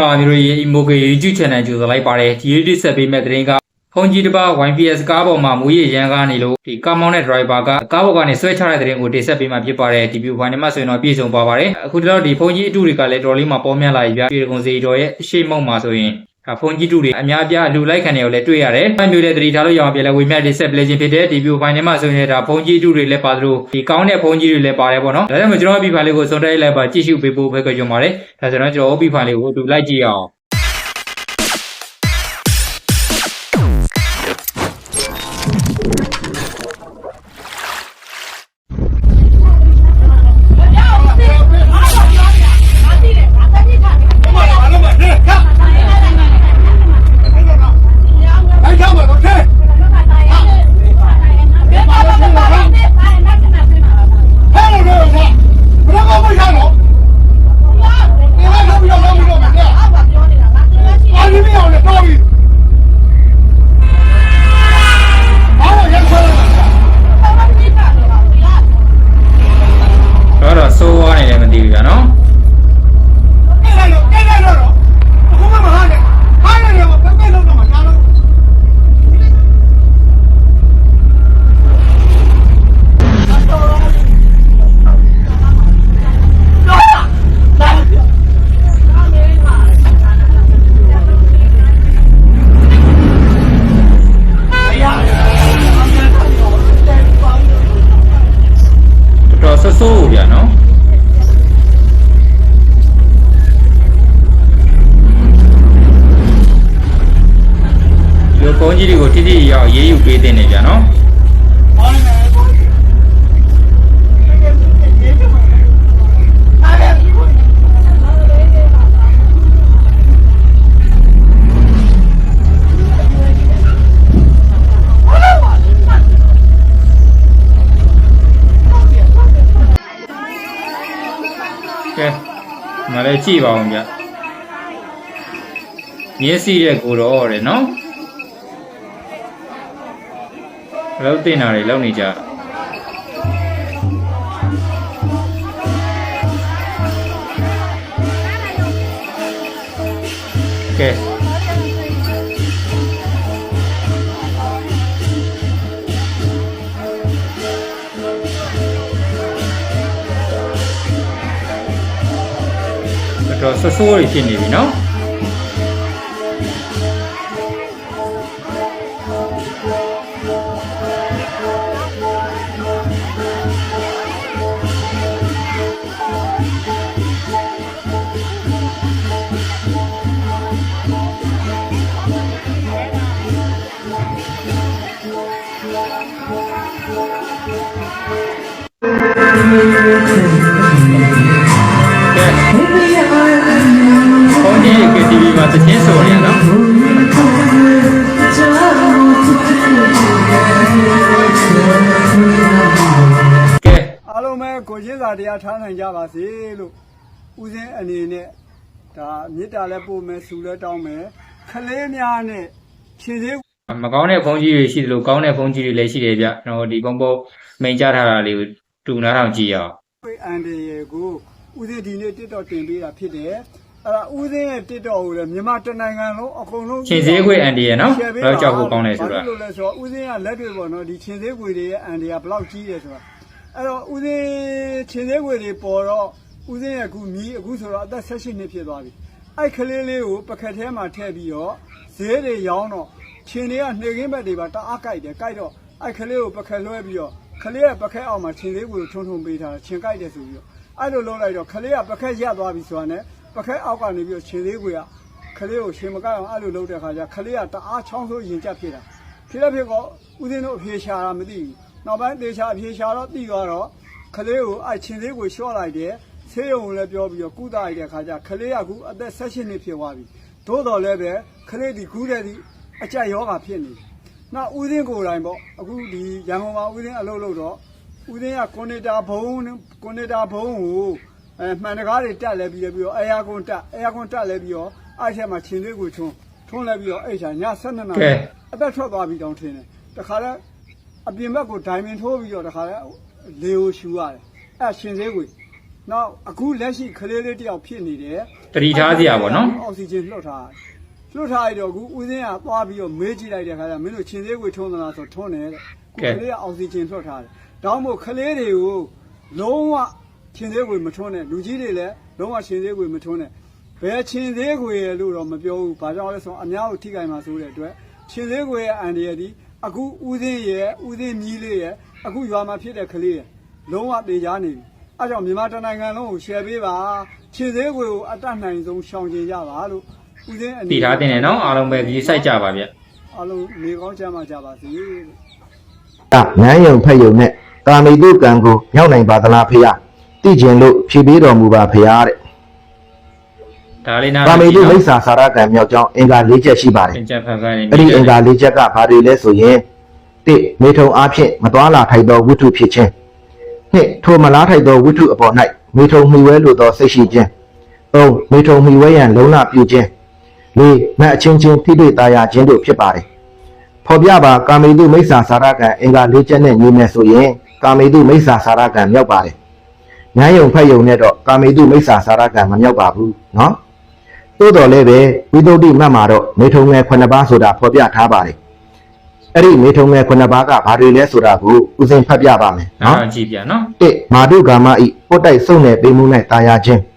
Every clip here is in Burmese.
ပါမျိုးတို့ရဲ့ Emoke YouTube Channel ကြိုဆိုလိုက်ပါတယ်ဒီနေ့တစ်ဆက်ပေးမဲ့သတင်းကဖုန်ကြီးတစ်ပါး YPS ကားပေါ်မှာမူရရန်ကားနေလို့ဒီကားမောင်းတဲ့ driver ကကားပေါ်ကနေဆွဲချတဲ့သတင်းကိုတင်ဆက်ပေးမှာဖြစ်ပါတယ်ဒီ view file နဲ့မှဆိုရင်တော့ပြည့်စုံပါပါတယ်အခုတော့ဒီဖုန်ကြီးအတူတွေကလည်းတော်လေးမှာပေါ်များလာပြီဗျပြေကုံစီတော်ရဲ့ရှေ့မောက်မှာဆိုရင်ဒါ ဖုန်ကြီးတူတွေအများပြားလူလိုက်ခံတွေကိုလည်းတွေ့ရတယ်။အမျိုးတဲ့တတိထားလို့ရအောင်ပြန်လဲဝေမျှတင်ဆက်ပလေခြင်းဖြစ်တဲ့ဒီ view file နဲ့မှဆိုရင်ဒါဖုန်ကြီးတူတွေလည်းပါသလိုဒီကောင်းတဲ့ဖုန်ကြီးတွေလည်းပါတယ်ပေါ့နော်။ဒါကြောင့်မို့ကျွန်တော် view file လေးကိုစုံတိုက်လိုက်ပါကြည့်ရှုပေးဖို့ဖိတ်ခေါ်ကြပါတယ်။ဒါဆိုတော့ကျွန်တော် view file လေးကိုအတူလိုက်ကြည့်အောင်။ ဒီလိုပုံကြီးတွေကိုတိတိယောက်ရေးယူပေးတဲ့နေဗျာနော်ကဲမလည်းကြည့်ပါအောင်ဗျမျက်စိရဲ့ကိုတော့တ ယ်နော်လောက်တင်တာတွေလောက်နေကြကဲတော်တော်ဆဆိုးတွေဖြစ်နေပြီနော်ကဲဘုန်း KTV မှာသချင်းဆိုနေရနော်ကဲအားလုံးပဲကိုချင်းစာတရားထားနိုင်ကြပါစေလို့ဦးစင်းအနေနဲ့ဒါမေတ္တာလည်းပို့မယ်ဆုလည်းတောင်းမယ်ခလေးများနဲ့ခြေသေးမကောင်းတဲ့ဘုန်းကြီးတွေရှိတယ်လို့ကောင်းတဲ့ဘုန်းကြီးတွေလည်းရှိတယ်ဗျကျွန်တော်ဒီပုံပုံမိန်ကြထားတာလေးကို တူနာထောင်ကြည့်ရအောင်ဝိအန်ဒီယေကိုဦးစင်းဒီနေ့တစ်တော့တင်ပေးတာဖြစ်တယ်အဲ့ဒါဦးစင်းရဲ့တစ်တော့ကိုလည်းမြန်မာတနိုင်ငံလုံးအကုန်လုံးရှင်သေးခွေအန်ဒီရဲ့နော်ဘယ်တော့ကြောက်ဖို့ကောင်းလဲဆိုတာဘာလို့လဲဆိုတော့ဦးစင်းကလက်တွေပေါ့နော်ဒီချင်းသေးခွေတွေရဲ့အန်ဒီကဘယ်လောက်ကြီးတယ်ဆိုတာအဲ့တော့ဦးစင်းချင်းသေးခွေတွေပေါ်တော့ဦးစင်းရဲ့အခုမြည်အခုဆိုတော့အသက်16နှစ်ဖြစ်သွားပြီအဲ့ကလေးလေးကိုပကက်ထဲမှာထည့်ပြီးတော့ဈေးတွေရောင်းတော့ချင်းတွေကနှေခင်းဘက်တွေပါတအားကြိုက်တယ်ကြိုက်တော့အဲ့ကလေးကိုပကက်လွှဲပြီးတော့က လေးကပကက်အောက်မှာချင်းသေးခွေကိုထုံထုံပေးထားတာချင်းကြိုက်တယ်ဆိုပြီးတော့အဲ့လိုလုပ်လိုက်တော့ကလေးကပကက်ရက်သွားပြီဆိုတာနဲ့ပကက်အောက်ကနေပြီးတော့ချင်းသေးခွေကကလေးကိုရှင်မကောက်အောင်အဲ့လိုလုပ်တဲ့ခါကျခလေးကတအားချောင်းဆိုးရင်ကြက်ဖြစ်တာဖြစ်တဲ့ဖြစ်ကောဦးစင်းတို့အဖြေရှာတာမသိဘူးနောက်ပိုင်းတေချာအဖြေရှာတော့သိသွားတော့ခလေးကိုအဲ့ချင်းသေးကိုလျှော့လိုက်တယ်ဆေးရုံကိုလည်းပြောပြီးတော့ကုသလိုက်တဲ့ခါကျခလေးကကူအသက်16နှစ်ဖြစ်သွားပြီသို့တော်လည်းပဲခလေးဒီကူးတဲ့ဒီအကြက်ယောဂဖြစ်နေတယ် နောက်ဦးစင်းကိုယ်တိုင်ပေါ့အခုဒီရန်ကုန်မှာဦးစင်းအလုပ်လုပ်တော့ဦးစင်းကကွန်နေတာဘုံကွန်နေတာဘုံကိုအဲမှန်တကားတွေတက်လဲပြီးတော့ပြီးတော့အဲယာကွန်တက်အဲယာကွန်တက်လဲပြီးတော့အဲ့ထဲမှာချင်းလေးကိုထွန်းထွန်းလဲပြီးတော့အဲ့ချာည7နာရီအသက်ထွက်သွားပြီတောင်ထင်တယ်တခါလဲအပြင်ဘက်ကိုဒိုင်မင်ထိုးပြီးတော့တခါလဲလေကိုရှူရတယ်အဲ့ရှင်သေးကိုနောက်အခုလက်ရှိကလေးလေးတယောက်ဖြစ်နေတယ်တတိထားစရာပေါ့နော်အောက်ဆီဂျင်လွှတ်ထားတယ် လွှတ်ထားရတော့အခုဦးစင်းကသွားပြီးတော့မေးကြည့်လိုက်တဲ့ခါကျမင်းတို့ခြင်သေးကိုထုံးသလားဆိုထုံးတယ်တဲ့ကလေးကအောက်ဆီဂျင်လွှတ်ထားတယ်ဒါမှမဟုတ်ကလေးတွေကိုလုံးဝခြင်သေးကိုမထုံးနဲ့လူကြီးတွေလည်းလုံးဝခြင်သေးကိုမထုံးနဲ့ဘယ်ခြင်သေးကိုရလို့တော့မပြောဘူးဘာကြောင့်လဲဆိုတော့အများကိုထိခိုက်မှာဆိုတဲ့အတွက်ခြင်သေးကိုရဲ့အန်ဒီရဒီအခုဦးစင်းရဲ့ဦးစင်းမြီးလေးရဲ့အခုရွာမှာဖြစ်တဲ့ကလေးရဲ့လုံးဝတေချာနေပြီအဲကြောင့်မြန်မာတိုင်းနိုင်ငံလုံးကို share ပေးပါခြင်သေးကိုကိုအတတ်နိုင်ဆုံးရှောင်ကျင်ကြပါလို့ ဦးစင်းအနေတည်ထားတင်တယ်နော်အားလုံးပဲဒီစိုက်ကြပါဗျအားလုံးနေကောင်းကြမှာကြပါစေလို့တာနန်းယုံဖက်ယုံနဲ့ကာမိတုကံကိုမြောက်နိုင်ပါသလားဖေယသိကျင်လို့ဖြေပေးတော်မူပါဖေယတဲ့ဒါလေးနားကာမိတုမိစ္ဆာစာရကံမြောက်ကြောင်းအင်္ဂါ၄ချက်ရှိပါတယ်သင်ချက်ဖတ်ကနေအဲ့ဒီအင်္ဂါ၄ချက်ကဘာတွေလဲဆိုရင်၁မေထုံအားဖြင့်မတွာလာထိုက်သောဝိတ္ထုဖြစ်ခြင်း၂ထိုမလားထိုက်သောဝိတ္ထုအပေါ်၌မေထုံမှီဝဲလိုသောစိတ်ရှိခြင်း၃မေထုံမှီဝဲရန်လုံလပြုခြင်း ၄မတ်အချင်းချင်းထိတွေ့သားရခြင်းတို့ဖြစ်ပါတယ်ဖော်ပြပါကာမိတုမိစ္ဆာစာရကံအင်္ဂါ၄ချက်နဲ့ညီမယ်ဆိုရင်ကာမိတုမိစ္ဆာစာရကံမြောက်ပါတယ်ဉာဏ်ယုံဖက်ယုံနဲ့တော့ကာမိတုမိစ္ဆာစာရကံမမြောက်ပါဘူးเนาะ သို့တော်လည်းပဲဝိသုဒ္ဓိမှတ်မှာတော့မေထုံငယ်9ပါးဆိုတာဖော်ပြထားပါတယ်။အဲ့ဒီမေထုံငယ်9ပါးကဘာတွေလဲဆိုတာကိုဦးစဉ်ဖတ်ပြပါမယ် နော် နော် ကြည့်ပြနော် ။1မာဒုကာမဤပုတ်တိုက်စုံနယ်ပေးမှု၌တာယာခြင်း။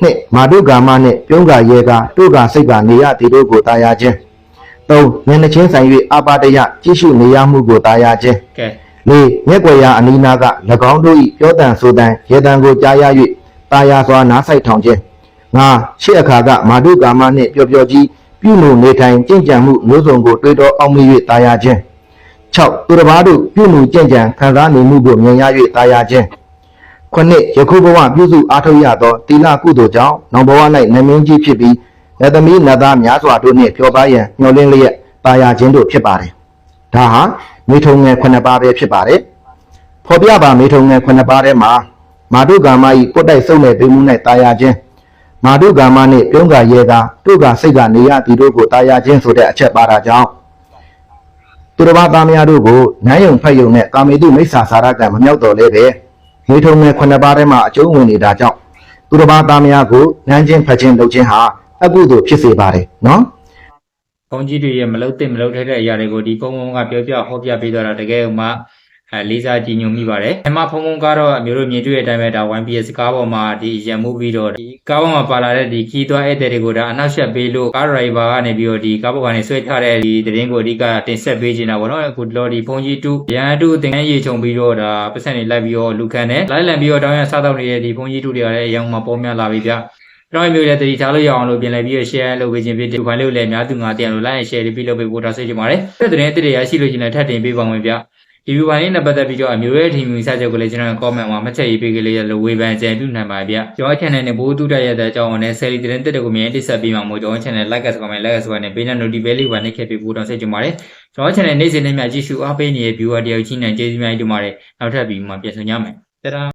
2မာဒုကာမနှင့်ပြုံးကာရဲကာတို့ကာစိတ်ကာနေရသည်တို့ကိုတာယာခြင်း။3ဉာဏ်နှချင်းဆိုင်၍အာပါတယကြည့်ရှုနေရမှုကိုတာယာခြင်းကဲ။၄မျက်ွယ်ရာအနီးနားက၎င်းတို့၏ပြောတန်ဆိုတန်ရေတံကိုကြားရ၍တာယာစွာနားဆိုင်ထောင်ခြင်း။ငါရှေ့အခါကမာဒုကာမနှင့်ပျော်ပျော်ကြီးပြုမှုနေထိုင်ကြင်ကြံမှုမျိုးစုံကိုတွေးတောအောင်မြင်၍တာယာခြင်း။6သူတစ်ပါးတို့ပြုမှုကြင်ကြံခံစားနေမှုကိုမြင်ရ၍တာယာခြင်း။ ခုနှစ်ယခုဘဝပြုစုအားထုတ်ရသောတိလကုသိုလ်ကြောင့်နောင်ဘဝ၌နမင်းကြီးဖြစ်ပြီးလက်သမီးနတ်သားများစွာတို့နှင့်ပြောပါရန်မျှော်လင့်လျက်တာယာခြင်းတို့ဖြစ်ပါတယ်။ဒါဟာမိထုံငယ်ခုနှစ်ပါးပဲဖြစ်ပါတယ်။ဖော်ပြပါမိထုံငယ်ခုနှစ်ပါးထဲမှာမာတုကာမဤပုတ်တိုက်စုံတဲ့ပေးမှု၌တာယာခြင်းမာတုကာမနှင့်ပြုံးကာရဲကာတို့ကာစိတ်ကနေရသည်တို့ကိုတာယာခြင်းဆိုတဲ့အချက်ပါတာကြောင့်သူတစ်ပါးသားများတို့ကိုနန်းယုံဖက်ယုံနဲ့ကာမေတုမိစ္ဆာစာရကံမမြောက်တော်လဲပဲ မိထုံငယ်ခုနှစ်ပါးထဲမှာအကျုံးဝင်နေတာကြောင့်သူတစ်ပါးသားများကိုနန်းချင်းဖက်ချင်းလုပ်ခြင်းဟာအကုသိုလ်ဖြစ်စေပါတယ်နော်ဘုန်းကြီးတွေရဲ့မလုတ်တဲ့မလုတ်ထိုက်တဲ့အရာတွေကိုဒီဘုံဘုံကပြောပြဟောပြပေးတော့တာတကယ်ဥမာ အဲလေးစားကြည်ညိုမိပါတယ်။အမဘုံဘုံကတော့အမျိုးတို့မြင်တွေ့တဲ့အတိုင်းပဲဒါ 1PS ကားပေါ်မှာဒီရံမှုပြီးတော့ဒီကားပေါ်မှာပါလာတဲ့ဒီခီးသွွားဧည့်သည်တွေကိုဒါအနောက်ရှက်ပေးလို့ကားဒရိုင်ဘာကနေပြီးတော့ဒီကားပေါ်ကနေဆွဲချတဲ့ဒီတရင်ကိုအဓိကတင်ဆက်ပေးနေတာပေါ့နော်။အခုလော်ဒီဘုံကြီးတူရန်တူတင်ငန်းရေချုံပြီးတော့ဒါပတ်စံနေလိုက်ပြီးတော့လူခန့်နဲ့လိုက်လံပြီးတော့တောင်းရစားတော့နေတဲ့ဒီဘုံကြီးတူတွေကလည်းအยังမှပေါ်များလာပြီဗျ။ကျွန်တော်မျိုးလည်းတတိထားလို့ရအောင်လို့ပြင်လဲပြီးတော့ share လုပ်ပေးခြင်းဖြစ်တယ်။ဒီဖိုင်လေးကိုလည်းအများသူငါတည်အောင်လို့ like and share လေးပြုလုပ်ပေးဖို့တောင်းဆိုချင်ပါတယ်။တဲ့တဲ့တဲ့ရရှိလို့ရှိရင်လည်းထပ်တင်ပေးပါမယ်ဗျ။ ဒီ view ဖိုင်လေးနဲ့ပတ်သက်ပြီးတော့အမျိုးရဲ့ team မိစားချက်ကိုလည်းကျွန်တော် comment မှာမှတ်ချက်ရေးပေးကလေးရလို့ဝေဖန်ကြံပြုနိုင်ပါဗျ။ကျွန်တော် channel နဲ့ဘိုးတူတက်ရတဲ့အကြောင်းနဲ့ sell တဲ့တဲ့တဲ့ကိုမြင်တိဆက်ပေးမှာမို့ကျွန်တော် channel like ဆို comment like ဆိုနဲ့ပေးတဲ့ notification လေးပါနှိပ်ခဲ့ပေးဖို့တောင်းဆိုချင်ပါတယ်။ကျွန်တော် channel နေ့စဉ်နဲ့မြကြည့်ရှုအားပေးနေတဲ့ viewer တယောက်ချင်းနဲ့ကျေးဇူးများတင်ပါတယ်။နောက်ထပ်ပြီးမှပြန်ဆုံကြမယ်။တဒါ